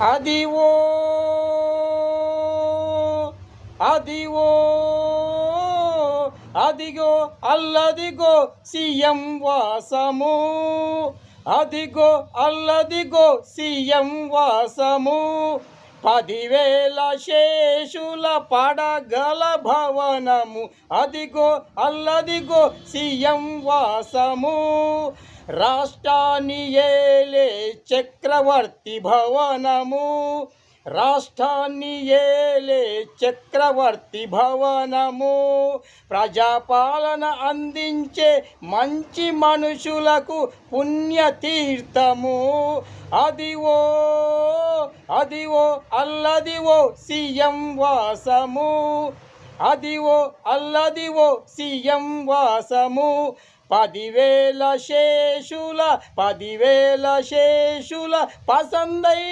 అదివో అదివో అదిగో అల్లదిగో సీఎం వాసము. అదిగో అల్లదిగో సీఎం వాసము. పదివేల శేషుల పడగల భవనము. అదిగో అల్లదిగో సీఎం వాసము. రాష్ట్రాన్ని ఏలే చక్రవర్తి భవనము. రాష్ట్రాన్ని ఏలే చక్రవర్తి భవనము. ప్రజాపాలన అందించే మంచి మనుషులకు పుణ్యతీర్థము. అదివో అదివో అల్లదివో సీఎం వాసము. అదివో అల్లదివో సీఎం వాసము. పదివేల శేషుల పదివేల శేషుల పసందై